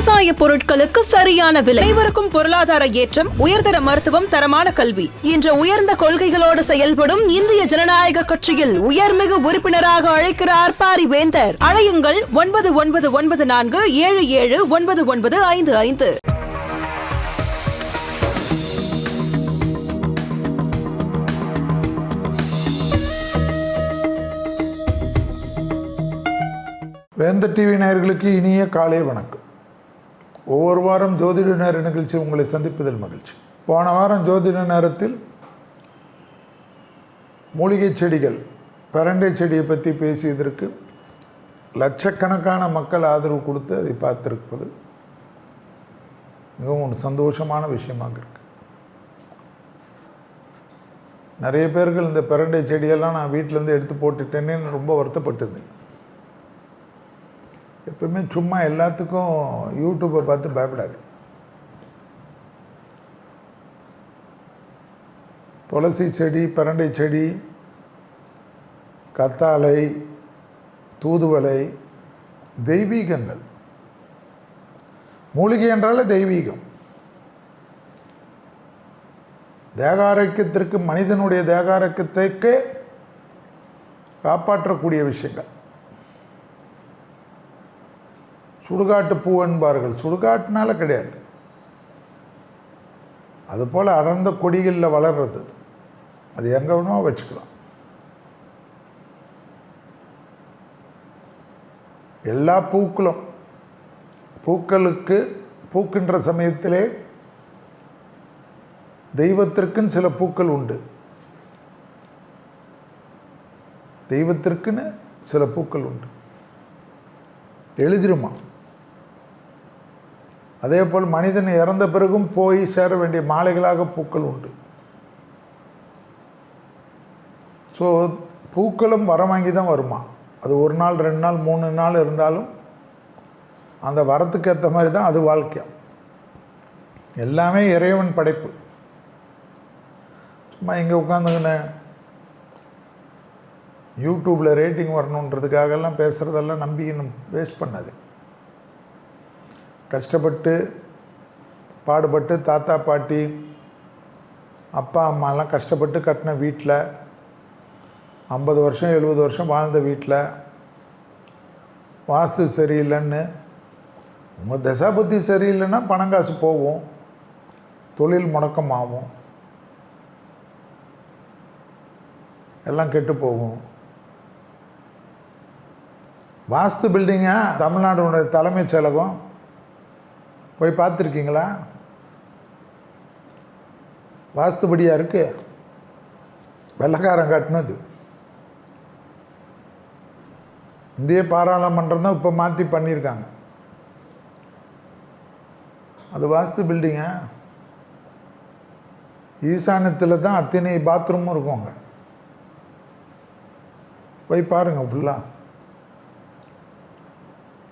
விவசாய பொருட்களுக்கு சரியான விலை. அனைவருக்கும் பொருளாதார ஏற்றம் உயர்தர மருத்துவம் தரமான கல்வி. என்ற உயர்ந்த கொள்கைகளோடு செயல்படும் இந்திய ஜனநாயக கட்சியில் உயர்மிகு உறுப்பினராக அழைக்கிறார் பாரிவேந்தர். அழையுங்கள் ஒன்பது ஒன்பது ஒன்பது நான்கு ஏழு ஏழு ஒன்பது ஒன்பது ஐந்து ஐந்து. வேந்த டிவி நேயர்களுக்கு இனிய காலை வணக்கம். ஒவ்வொரு வாரம் ஜோதிட நேர நிகழ்ச்சி உங்களை சந்திப்பதில் மகிழ்ச்சி. போன வாரம் ஜோதிட நேரத்தில் மூலிகை செடிகள் பரண்டை செடியை பற்றி பேசியதற்கு லட்சக்கணக்கான மக்கள் ஆதரவு கொடுத்து அதை பார்த்துருப்பது மிகவும் சந்தோஷமான விஷயமாக இருக்கு. நிறைய பேர்கள் இந்த பிரண்டை செடியெல்லாம் நான் வீட்டிலேருந்து எடுத்து போட்டுட்டேனேன்னு ரொம்ப வருத்தப்பட்டிருந்தேன் எப்பவுமே சும்மா எல்லாத்துக்கும் யூடியூப்பை பார்த்து பயப்படாது. துளசி செடி பரண்டை செடி கத்தாழை தூதுவலை தெய்வீகங்கள். மூலிகை என்றாலே தெய்வீகம். தேகாரோக்கியத்திற்கு மனிதனுடைய தேகாரோக்கியத்தைக்கு காப்பாற்றக்கூடிய விஷயங்கள். சுடுகாட்டு பூ என்பார்கள். சுடுகாட்டுனால கிடையாது. அதுபோல் அடர்ந்த கொடிகளில் வளர்றது. அது. அது எங்கே வேணுமோ வச்சுக்கலாம். எல்லா பூக்களும் பூக்களுக்கு பூக்கின்ற சமயத்திலே தெய்வத்திற்குன்னு சில பூக்கள் உண்டு. தெய்வத்திற்குன்னு சில பூக்கள் உண்டு. எழுதிருமா? அதே போல் மனிதன் இறந்த பிறகும் போய் சேர வேண்டிய மாலைகளாக பூக்கள் உண்டு. ஸோ பூக்களும் வரம் வாங்கி தான் வருமா? அது ஒரு நாள் ரெண்டு நாள் மூணு நாள் இருந்தாலும் அந்த வரத்துக்கு ஏற்ற மாதிரி தான் அது வாழ்க்கை. எல்லாமே இறைவன் படைப்பு. சும்மா இங்கே உட்காந்துக்கின யூடியூப்பில் ரேட்டிங் வரணுன்றதுக்காகலாம் பேசுகிறதெல்லாம் நம்பி வேஸ்ட் பண்ணாது கஷ்டப்பட்டு பாடுபட்டு தாத்தா பாட்டி அப்பா அம்மாலாம் கஷ்டப்பட்டு கட்டின வீட்டில் ஐம்பது வருஷம் எழுபது வருஷம் வாழ்ந்த வீட்டில் வாஸ்து சரியில்லைன்னு உங்கள் தசா புத்தி சரியில்லைன்னா பணங்காசு போகும் தொழில் முடக்கமாகும் எல்லாம் கெட்டு போகும். வாஸ்து பில்டிங்கா தமிழ்நாடுடைய தலைமைச் செயலகம் போய் பார்த்துருக்கீங்களா? வாஸ்துபடியாக இருக்கு. வெள்ளக்காரன் அது இந்திய பாராளுமன்றம் தான் இப்போ மாற்றி பண்ணியிருக்காங்க அது வாஸ்து பில்டிங்க? ஈசானத்தில் தான் அத்தனை பாத்ரூமும் இருக்கும் அங்கே. போய் பாருங்கள் ஃபுல்லாக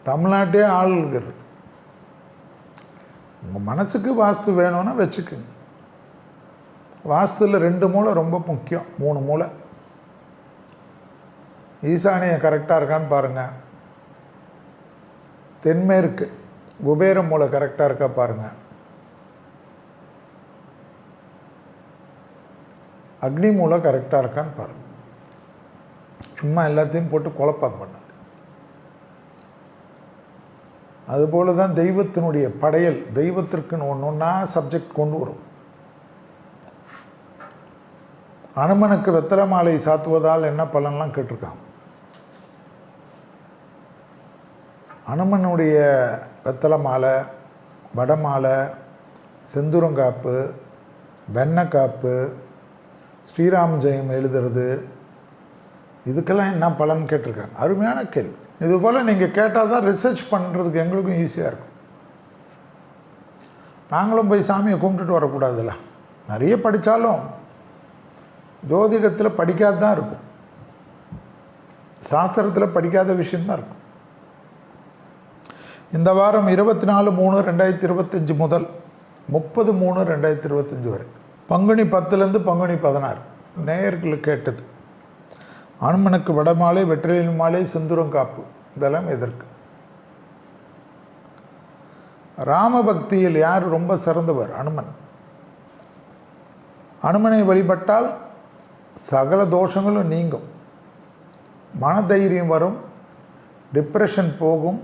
தமிழ்நாட்டே ஆள் இருக்கிறது உங்கள் மனசுக்கு வாஸ்து வேணும்னா வச்சுக்குங்க. வாஸ்துவில் ரெண்டு மூளை ரொம்ப முக்கியம். மூணு மூளை. ஈசானியம் கரெக்டாக இருக்கான்னு பாருங்கள் தென்மேற்கு குபேர மூளை கரெக்டாக இருக்கா பாருங்கள் அக்னி மூளை கரெக்டாக இருக்கான்னு பாருங்கள் சும்மா எல்லாத்தையும் போட்டு குழப்பம் பண்ணு. அதுபோல தான் தெய்வத்தினுடைய படையல் தெய்வத்திற்குன்னு ஒன்று ஒன்றா சப்ஜெக்ட் கொண்டு வரும். அனுமனுக்கு வெத்தலை மாலை சாத்துவதால் என்ன பலன்லாம் கேட்டிருக்காங்க? அனுமனுடைய வெத்தலை மாலை வடமாலை செந்துரங்காப்பு வெண்ணக்காப்பு ஸ்ரீராம ஜெயம் எழுதுறது இதுக்கெல்லாம் என்ன பலன் கேட்டிருக்காங்க? அருமையான கேள்வி. இது போல் நீங்கள் கேட்டால் தான் ரிசர்ச் பண்ணுறதுக்கு எங்களுக்கும் ஈஸியாக இருக்கும். நாங்களும் போய் சாமியை கும்பிட்டுட்டு வரக்கூடாதுல்ல. நிறைய படித்தாலும் ஜோதிடத்தில் படிக்காத தான் இருக்கும். சாஸ்திரத்தில் படிக்காத விஷயந்தான் இருக்கும். இந்த வாரம் இருபத்தி நாலு மூணு ரெண்டாயிரத்தி இருபத்தஞ்சி முதல் முப்பது மூணு ரெண்டாயிரத்தி இருபத்தஞ்சி வரை. பங்குனி பத்துலேருந்து பங்குனி பதினாறு. நேயர்கள் கேட்டது. அனுமனுக்கு வடமாலை வெற்றிலின் மாலை செந்துரம் காப்பு. இதெல்லாம் எதற்கு? ராமபக்தியில் யார் ரொம்ப சிறந்தவர்? அனுமன். அனுமனை வழிபட்டால் சகல தோஷங்களும் நீங்கும். மனதைரியம் வரும் டிப்ரெஷன் போகும்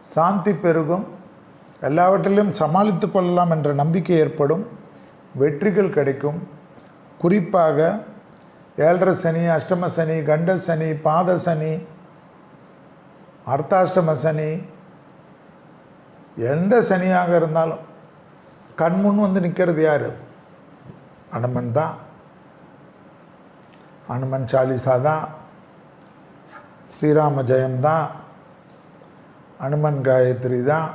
சாந்தி பெருகும் எல்லாவற்றிலும் சமாளித்து கொள்ளலாம் என்ற நம்பிக்கை ஏற்படும் வெற்றிகள் கிடைக்கும். குறிப்பாக ஏழரை சனி அஷ்டம சனி கண்ட சனி பாத சனி அர்த்தாஷ்டம சனி எந்த சனியாக இருந்தாலும் கண்முன் வந்து நிற்கிறது யார்? அனுமன் தான். அனுமன் சாலிசா தான். ஸ்ரீராம ஜெயம் தான். அனுமன் காயத்ரி தான்.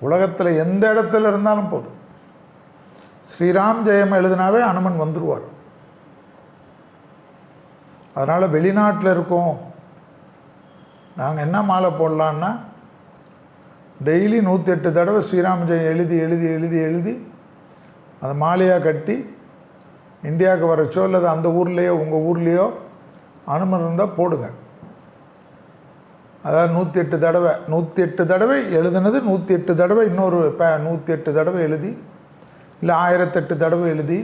உலகத்தில் எந்த இடத்துல இருந்தாலும் போதும். ஸ்ரீராம் ஜெயம் எழுதினாவே அனுமன் வந்துடுவார் அதனால் வெளிநாட்டில் இருக்கோம். நாங்கள் என்ன மாலை போடலான்னா டெய்லி நூற்றெட்டு தடவை ஸ்ரீராம ஜெயம் எழுதி எழுதி எழுதி எழுதி அதை மாலையாக கட்டி இந்தியாவுக்கு வரச்சோ அல்லது அந்த ஊர்லேயோ உங்கள் ஊர்லேயோ அனுமதி இருந்தால் போடுங்க. அதாவது நூற்றி எட்டு தடவை நூற்றி எட்டு தடவை எழுதுனது நூற்றி எட்டு தடவை இன்னொரு பே நூற்றி எட்டு தடவை எழுதி இல்லை ஆயிரத்தெட்டு தடவை எழுதி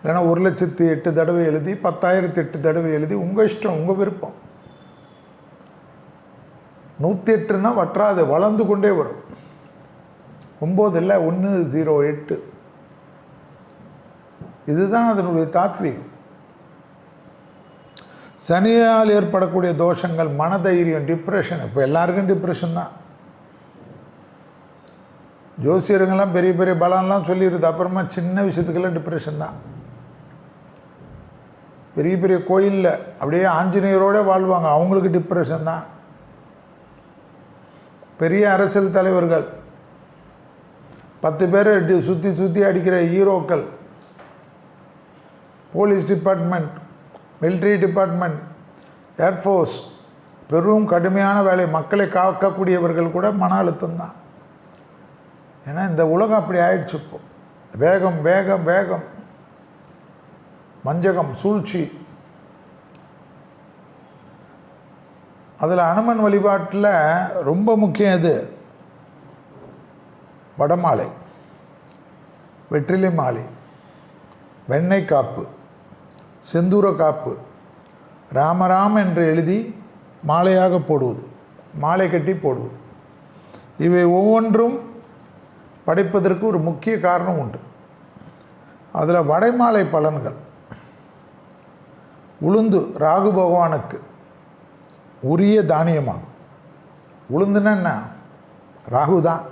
இல்லைன்னா ஒரு லட்சத்தி எட்டு தடவை எழுதி பத்தாயிரத்தி எட்டு தடவை எழுதி உங்கள் இஷ்டம் உங்கள் விருப்பம். நூற்றி எட்டுனா வற்றாது வளர்ந்து கொண்டே வரும். ஒம்பது இல்லை ஒன்று ஜீரோ எட்டு. இதுதான் அதனுடைய தாத்வீகம். சனியால் ஏற்படக்கூடிய தோஷங்கள் மனதைரியம் டிப்ரெஷன் இப்போ எல்லாருக்கும் டிப்ரெஷன் தான். ஜோசியருங்கெல்லாம் பெரிய பெரிய பலம்லாம் சொல்லிடுது. அப்புறமா சின்ன விஷயத்துக்கெல்லாம் டிப்ரெஷன் தான். பெரிய பெரிய கோயிலில் அப்படியே ஆஞ்சநேயரோட வாழ்வாங்க. அவங்களுக்கு டிப்ரெஷன் தான். பெரிய அரசியல் தலைவர்கள். பத்து பேர் சுற்றி சுற்றி அடிக்கிற ஹீரோக்கள். Police department military department air force பெரும் கடுமையான வேலை. மக்களை காக்கக்கூடியவர்கள் கூட மன அழுத்தம் தான். ஏன்னா இந்த உலகம் அப்படி ஆயிடுச்சு இப்போ. வேகம் வேகம் வேகம். மஞ்சகம் சூழ்ச்சி. அதில் அனுமன் வழிபாட்டில் ரொம்ப முக்கியம் இது வடமாலை வெற்றிலை மாலை வெண்ணெய் காப்பு செந்தூர காப்பு ராமராம் என்று எழுதி மாலையாக போடுவது மாலை கட்டி போடுவது. இவை ஒவ்வொன்றும் படைப்பதற்கு ஒரு முக்கிய காரணம் உண்டு. அதில் வடைமாலை பலன்கள். உளுந்து ராகு பகவானுக்கு உரிய தானியமாகும். உளுந்துன்னா என்ன? ராகு தான்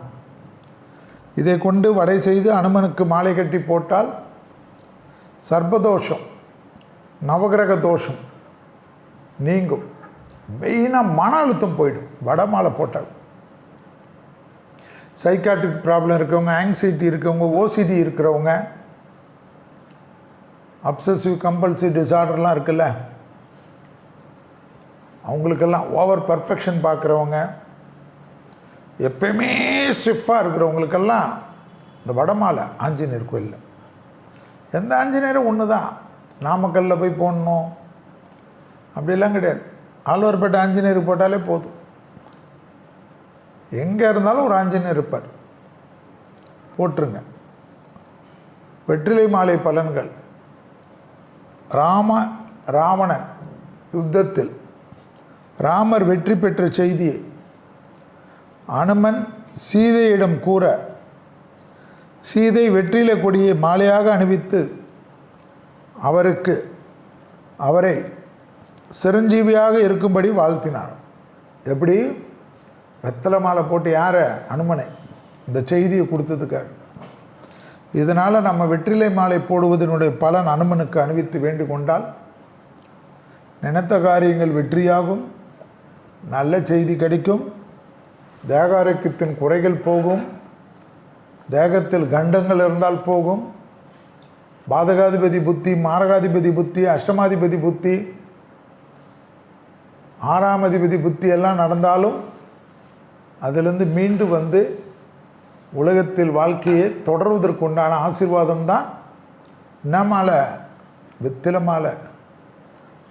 இதை கொண்டு வடை செய்து அனுமனுக்கு மாலை கட்டி போட்டால் சர்ப்பதோஷம் நவகிரக தோஷம் நீங்கும். மெயினாக மன அழுத்தம் போயிடும். வடை மாலை போட்டால். சைக்காட்ரிக் ப்ராப்ளம் இருக்கவங்க ஆங்ஸைட்டி இருக்கவங்க ஓசிடி இருக்கிறவங்க அப்சசிவ் கம்பல்சிவ் டிசார்டர்லாம் இருக்குல்ல. அவங்களுக்கெல்லாம் ஓவர் பர்ஃபெக்ஷன் பார்க்குறவங்க எப்பயுமே ஸ்டிஃபாக இருக்கிறவங்களுக்கெல்லாம் இந்த வடமாலை ஆஞ்சநேயர் கோயிலில். எந்த ஆஞ்சநேயரும் ஒன்று தான் நாமக்கல்லில் போய் போடணும். அப்படிலாம் கிடையாது. ஆழ்வார்பேட்டை ஆஞ்சநேயர் போட்டாலே போதும். எங்கே இருந்தாலும் ஒரு ஆஞ்சநேயர் இருப்பார். போட்டுருங்க. வெற்றிலை மாலை பலன்கள். ராம ராவணன் யுத்தத்தில் ராமர் வெற்றி பெற்ற செய்தியை அனுமன் சீதையிடம் கூற சீதை வெற்றில கொடியை மாலையாக அணிவித்து அவருக்கு அவரை சிரஞ்சீவியாக இருக்கும்படி வாழ்த்தினார் எப்படி? வெத்தலை மாலை போட்டு யாரை? அனுமனை. இந்த செய்தியை கொடுத்ததுக்காக. இதனால் நம்ம வெற்றிலை மாலை போடுவதனுடைய பலன் அனுமனுக்கு அணிவித்து வேண்டிக் கொண்டால் நினைத்த காரியங்கள் வெற்றியாகும் நல்ல செய்தி கிடைக்கும் தேகாரோக்கியத்தின் குறைகள் போகும் தேகத்தில் கண்டங்கள் இருந்தால் போகும் பாதகாதிபதி புத்தி மாரகாதிபதி புத்தி அஷ்டமாதிபதி புத்தி ஆறாம் அதிபதி புத்தி எல்லாம் நடந்தாலும் அதிலிருந்து மீண்டு வந்து உலகத்தில் வாழ்க்கையை தொடர்வதற்குண்டான ஆசீர்வாதம் தான் என்ன மாலை வெத்தில மாலை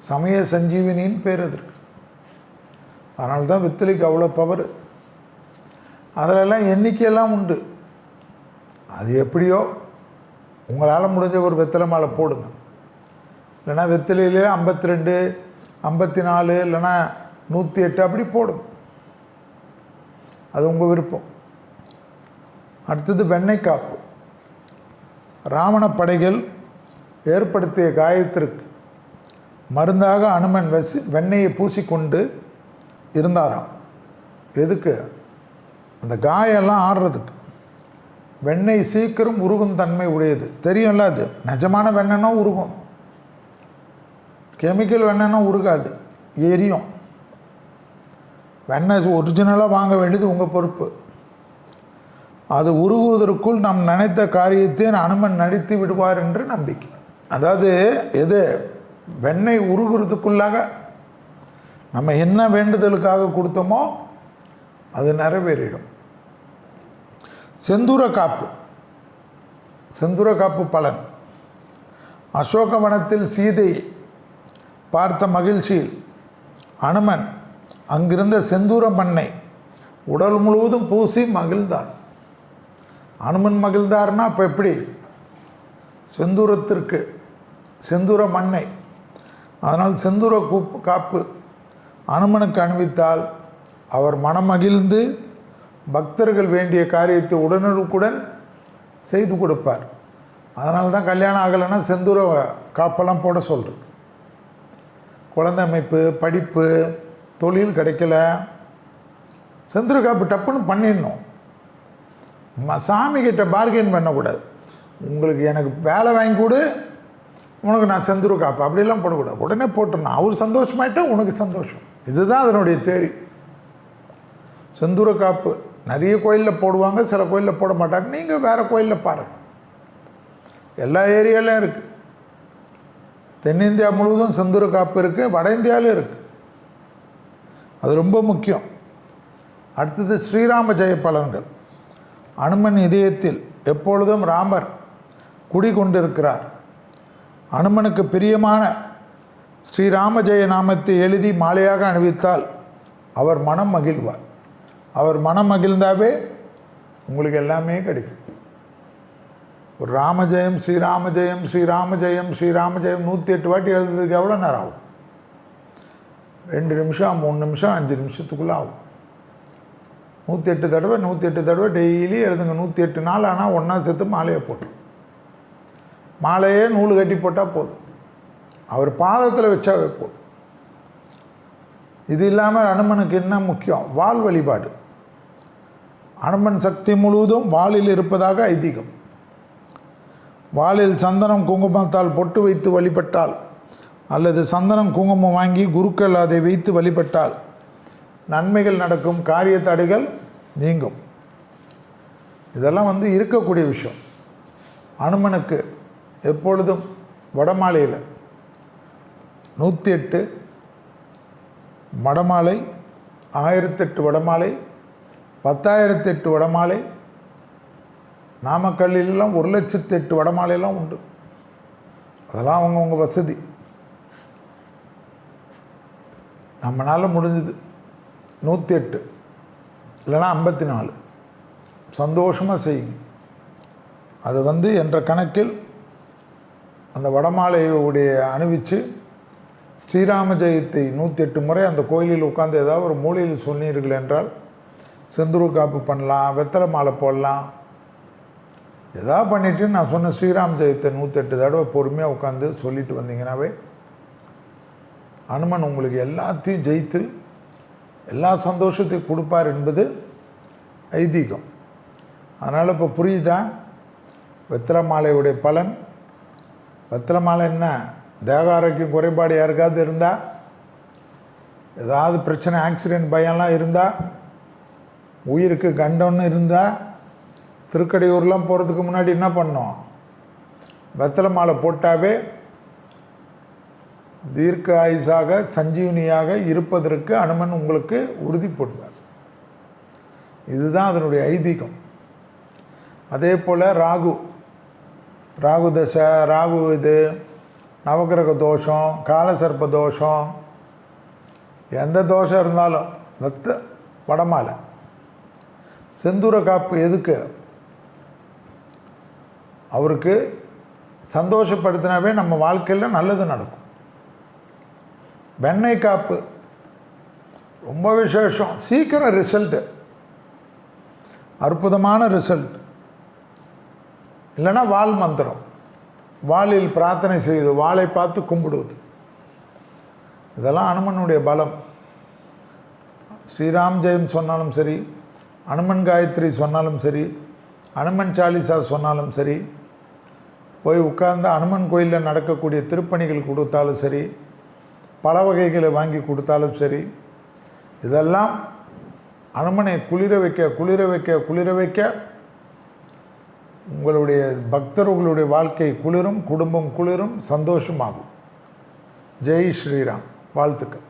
சமய சஞ்சீவினின்னு பேர் அதற்கு. அதனால தான் வெத்திலைக்கு அவ்வளோ பவர் அதிலெல்லாம் எண்ணிக்கையெல்லாம் உண்டு. அது எப்படியோ உங்களால் முடிஞ்ச ஒரு வெத்தலை மாலை போடுங்க. இல்லைன்னா வெத்தலையிலே ஐம்பத்தி ரெண்டு ஐம்பத்தி நாலு இல்லைன்னா நூற்றி எட்டு அப்படி போடுங்க. அது உங்கள் விருப்பம். அடுத்தது வெண்ணெய் காப்பு. ராவண படைகள் ஏற்படுத்திய காயத்திற்கு மருந்தாக அனுமன் வசி வெண்ணெயை பூசிக்கொண்டு இருந்தாராம். எதுக்கு? அந்த காயெல்லாம் ஆடுறதுக்கு வெண்ணெய் சீக்கிரம் உருகும் தன்மை உடையது. தெரியும்ல அது? நிஜமான வெண்ணெய்னா உருகும். கெமிக்கல் வெண்ணெய்னா உருகாது. எரியும். வெண்ணெய் ஒரிஜினலாக வாங்க வேண்டியது உங்கள் பொறுப்பு. அது உருகுவதற்குள் நாம் நினைத்த காரியத்தை அனுமன் நடித்து விடுவார் என்று நம்பிக்கை. அதாவது எது? வெண்ணெய் உருகுறதுக்குள்ளாக நம்ம என்ன வேண்டுதலுக்காக கொடுத்தோமோ அது நிறைவேறிடும். செந்தூர காப்பு. செந்தூர காப்பு பலன். அசோகவனத்தில் சீதை பார்த்த மகிழ்ச்சியில் அனுமன் அங்கிருந்த செந்தூர மண்ணை உடல் முழுவதும் பூசி மகிழ்ந்தான். அனுமன் மகிழ்ந்தார்னா அப்போ எப்படி? செந்தூரத்திற்கு. செந்தூர மண்ணை. அதனால் செந்தூர கூப்பு காப்பு. அனுமனுக்கு அணிவித்தால் அவர் மனமகிழ்ந்து பக்தர்கள் வேண்டிய காரியத்தை உடனுக்குடன் செய்து கொடுப்பார். அதனால தான் கல்யாணம் ஆகலைன்னா செந்தூர காப்பெல்லாம் போட சொல்கிறது குழந்தை அமைப்பு படிப்பு தொழில் கிடைக்கல. செந்தூர காப்பு டப்புன்னு பண்ணிடணும். ம- சாமி கிட்ட பார்கெயின் பண்ணக்கூடாது. உங்களுக்கு எனக்கு வேலை வாங்கி கொடு உனக்கு நான் செந்துரு காப்பு அப்படிலாம் போடக்கூடாது. உடனே போட்டுடணும் அவர் சந்தோஷமாயிட்டா உனக்கு சந்தோஷம். இதுதான் அதனுடைய தேரி. செந்தூர காப்பு நிறைய கோயிலில் போடுவாங்க சில கோயிலில் போட மாட்டாங்க. நீங்கள் வேறு கோயிலில் பாருங்கள் எல்லா ஏரியாலையும் இருக்குது தென்னிந்தியா முழுவதும் செந்தூர காப்பு இருக்குது வட இந்தியாவிலும் இருக்குது அது ரொம்ப முக்கியம். அடுத்தது ஸ்ரீராம ஜெய பலன்கள். அனுமன் இதயத்தில் எப்பொழுதும் ராமர் குடிகொண்டிருக்கிறார். அனுமனுக்கு பிரியமான ஸ்ரீராம ஜெய நாமத்தை எழுதி மாலையாக அணிவித்தால் அவர் மனம் மகிழ்வார். அவர் மனம் மகிழ்ந்தாவே உங்களுக்கு எல்லாமே கிடைக்கும். ஒரு ராமஜெயம் ஸ்ரீராம ஜெயம் ஸ்ரீராம ஜெயம் ஸ்ரீராம ஜெயம் நூற்றி எட்டு வாட்டி எழுதுறதுக்கு எவ்வளோ நேரம் ஆகும்? ரெண்டு நிமிஷம் மூணு நிமிஷம் அஞ்சு நிமிஷத்துக்குள்ளே ஆகும். நூற்றி எட்டு தடவை நூற்றி எட்டு தடவை டெய்லி எழுதுங்க. நூற்றி எட்டு நாள் ஆனால் ஒன்றா சேர்த்து மாலையை போட்டு. மாலையே நூல் கட்டி போட்டால் போதும். அவர் பாதத்தில் வச்சாவே போதும். இது இல்லாமல் அனுமனுக்கு என்ன முக்கியம்? வாள் வழிபாடு. அனுமன் சக்தி முழுவதும் வாளில் இருப்பதாக ஐதீகம். வாளில் சந்தனம் குங்குமத்தால் பொட்டு வைத்து வழிபட்டால் அல்லது சந்தனம் குங்குமம் வாங்கி குருக்கள் அதை வைத்து வழிபட்டால் நன்மைகள் நடக்கும் காரிய தடைகள் நீங்கும். இதெல்லாம் வந்து இருக்கக்கூடிய விஷயம். அனுமனுக்கு எப்பொழுதும் வடமாலையில் நூற்றி எட்டு வடமாலை ஆயிரத்தெட்டு வடமாலை பத்தாயிரத்தி எட்டு வடமாலை நாமக்கல்லிலெல்லாம் ஒரு லட்சத்து எட்டு வடமாலையெல்லாம் உண்டு. அதெல்லாம் அவங்கவுங்க வசதி. நம்மளால் முடிஞ்சுது. நூற்றி எட்டு இல்லைன்னா ஐம்பத்தி நாலு சந்தோஷமாக செய்யுங்க. அது வந்து என்ற கணக்கில் அந்த வடமாலையுடைய அணிவிச்சு ஸ்ரீராம ஜெயத்தை நூற்றி எட்டு முறை அந்த கோயிலில் உட்கார்ந்து ஏதாவது ஒரு மூலையில் சொன்னீர்கள் என்றால் செந்தூர் காப்பு பண்ணலாம் வெத்தலை மாலை போடலாம். எதாவது பண்ணிவிட்டு நான் சொன்ன ஸ்ரீராம் ஜெயத்தை நூற்றெட்டு தடவை பொறுமையாக உட்காந்து சொல்லிட்டு வந்தீங்கன்னாவே அனுமன் உங்களுக்கு எல்லாத்தையும் ஜெயித்து எல்லா சந்தோஷத்தையும் கொடுப்பார் என்பது ஐதீகம். அதனால் இப்போ புரியுதா? வெத்தலை மாலையுடைய பலன். வெத்தலை மாலை என்ன? தேக ஆரோக்கியம் குறைபாடு யாருக்காவது இருந்தால் ஏதாவது பிரச்சனை ஆக்சிடென்ட் பயம்லாம் இருந்தால் உயிருக்கு கண்டம்னு இருந்தால் திருக்கடையூர்லாம் போகிறதுக்கு முன்னாடி என்ன பண்ணோம்? வெத்தலை மாலை போட்டாவே தீர்க்க ஆயுசாக சஞ்சீவனியாக இருப்பதற்கு அனுமன் உங்களுக்கு உறுதி போடுவார். இதுதான் அதனுடைய ஐதீகம். அதே போல் ராகு. ராகு தசை ராகு இது நவக்கிரக தோஷம் காலசர்ப்ப தோஷம் எந்த தோஷம் இருந்தாலும் வெத்த வடமாலை. செந்தூர காப்பு எதுக்கு? அவருக்கு சந்தோஷப்படுத்தினாவே நம்ம வாழ்க்கையில் நல்லது நடக்கும். வெண்ணெய் காப்பு. ரொம்ப விசேஷம். சீக்கிரம் ரிசல்ட்டு அற்புதமான ரிசல்ட் இல்லைன்னா வால் மந்திரம். வாளில் பிரார்த்தனை செய்து வாளை பார்த்து கும்பிடுவது. இதெல்லாம் அனுமனுடைய பலம். ஸ்ரீராம் ஜெயம் சொன்னாலும் சரி அனுமன் காயத்ரி சொன்னாலும் சரி அனுமன் சாலிசா சொன்னாலும் சரி போய் உட்கார்ந்து அனுமன் கோயிலில் நடக்கக்கூடிய திருப்பணிகள் கொடுத்தாலும் சரி பல வகைகளை வாங்கி கொடுத்தாலும் சரி இதெல்லாம் அனுமனை குளிர வைக்க குளிர வைக்க குளிர வைக்க உங்களுடைய பக்தர்களுடைய வாழ்க்கை குளிரும் குடும்பம் குளிரும் சந்தோஷமாகும். ஜெய் ஸ்ரீராம். வாழ்த்துக்கள்.